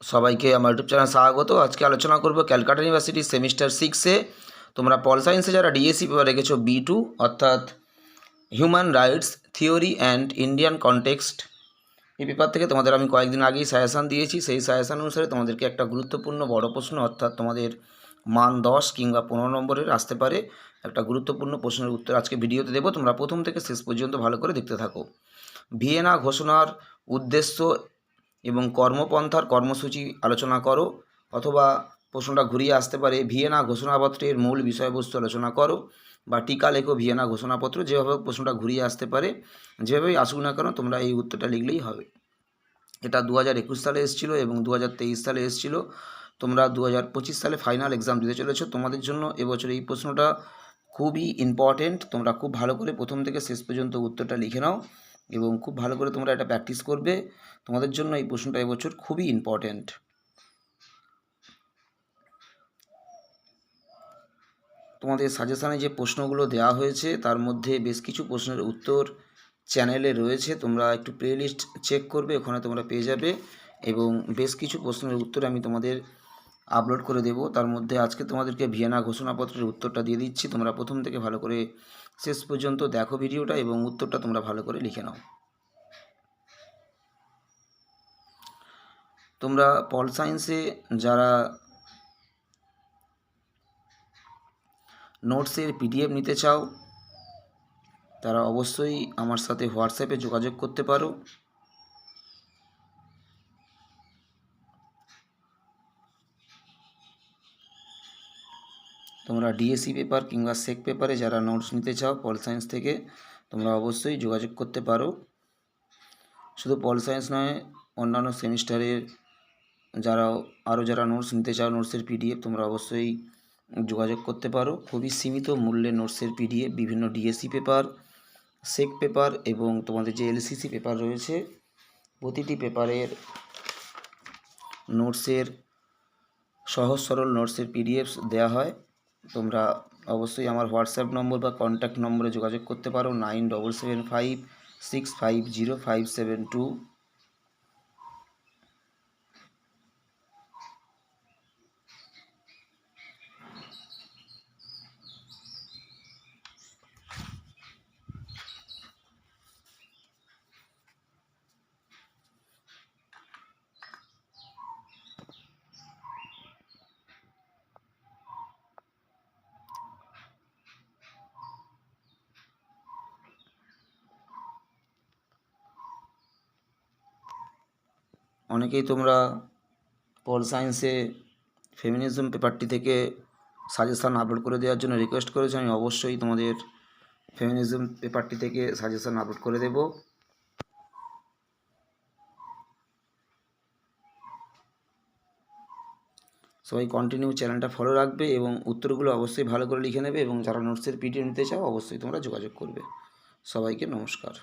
সবাইকে আমার YouTube channel স্বাগত। আজকে আলোচনা করব ক্যালকাটা ইউনিভার্সিটি সেমিস্টার সিক্সে তোমরা পল সায়েন্সে যারা ডিএসসি পেপার রেখেছো বি টু অর্থাৎ human rights theory and Indian context এই পেপার থেকে তোমাদের আমি কয়েকদিন আগেই সাজেশান দিয়েছি। সেই সাজেশান অনুসারে তোমাদেরকে একটা গুরুত্বপূর্ণ বড় প্রশ্ন, অর্থাৎ তোমাদের মান দশ কিংবা পনেরো নম্বরের আসতে পারে। একটা গুরুত্বপূর্ণ প্রশ্নের উত্তর আজকে ভিডিওতে দেবো। তোমরা প্রথম থেকে শেষ পর্যন্ত ভালো করে দেখতে থাকো। ভিয়েনা ঘোষণার উদ্দেশ্য এবং কর্মপন্থার কর্মসূচি আলোচনা করো অথবা প্রশ্নটা ঘুরিয়ে আসতে পারে, ভিয়েনা ঘোষণাপত্রের মূল বিষয়বস্তু আলোচনা করো বা টিকা লেখো ভিয়েনা ঘোষণাপত্র, যেভাবে প্রশ্নটা ঘুরিয়ে আসতে পারে, যেভাবেই আসুক না কেন তোমরা এই উত্তরটা লিখলেই হবে। এটা দু হাজার একুশ সালে এসেছিল এবং দু হাজার তেইশ সালে এসেছিল। তোমরা দু হাজার পঁচিশ সালে ফাইনাল এক্সাম দিতে চলেছো। তোমাদের জন্য এবছর এই প্রশ্নটা খুবই ইম্পর্টেন্ট তোমরা খুব ভালো করে প্রথম থেকে শেষ পর্যন্ত উত্তরটা লিখে নাও। এবং খুব ভালো করে তোমরা এটা প্র্যাকটিস করবে। তোমাদের জন্য এই প্রশ্নটা এবছর খুবই ইম্পর্ট্যান্ট তোমাদের সাজেশানে যে প্রশ্নগুলো দেওয়া হয়েছে, তার মধ্যে বেশ কিছু প্রশ্নের উত্তর চ্যানেলে রয়েছে। তোমরা একটু প্লেলিস্ট চেক করবে, ওখানে তোমরা পেয়ে যাবে। এবং বেশ কিছু প্রশ্নের উত্তর আমি তোমাদের আপলোড করে দেব। তার মধ্যে আজকে তোমাদেরকে ভিয়েনা ঘোষণাপত্রের উত্তরটা দিয়ে দিচ্ছি। তোমরা প্রথম থেকে ভালো করে শেষ পর্যন্ত দেখো ভিডিওটা এবং উত্তরটা তোমরা ভালো করে লিখে নাও। তোমরা পল সায়েন্সে যারা নোটসের পিডিএফ নিতে চাও, তারা অবশ্যই আমার সাথে হোয়াটসঅ্যাপে যোগাযোগ করতে পারো। তোমরা ডিএসসি পেপার কিংবা সেক পেপারে যারা নোটস নিতে চাও পল সায়েন্স থেকে তোমরা অবশ্যই যোগাযোগ করতে পারো। শুধু পল সায়েন্স নয়, অন্যান্য সেমিস্টারের যারা আরও যারা নোটস নিতে চাও নোটসের পিডিএফ তোমরা অবশ্যই যোগাযোগ করতে পারো। খুবই সীমিত মূল্যে নোটসের পিডিএফ বিভিন্ন ডিএসসি পেপার সেক পেপার এবং তোমাদের যে এলসিসি পেপার রয়েছে, প্রতিটি পেপারের নোটসের সহজ সরল নোটসের পিডিএফ দেওয়া হয়। তোমরা অবশ্যই আমার হোয়াটসঅ্যাপ নম্বর বা কন্ট্যাক্ট নম্বরে যোগাযোগ করতে পারো nine double seven five six five zero five seven two অনেকেই তোমরা পল সায়েন্সে ফেমিনিজম পেপারটি থেকে সাজেশান আপলোড করে দেওয়ার জন্য রিকোয়েস্ট করেছ, আমি অবশ্যই তোমাদের ফেমিনিজম পেপারটি থেকে সাজেশান আপলোড করে দেব। সবাই কন্টিনিউ চ্যানেলটা ফলো রাখবে এবং উত্তরগুলো অবশ্যই ভালো করে লিখে নেবে এবং যারা নোটসের পিডিএফ নিতে চাও, অবশ্যই তোমরা যোগাযোগ করবে। সবাইকে নমস্কার।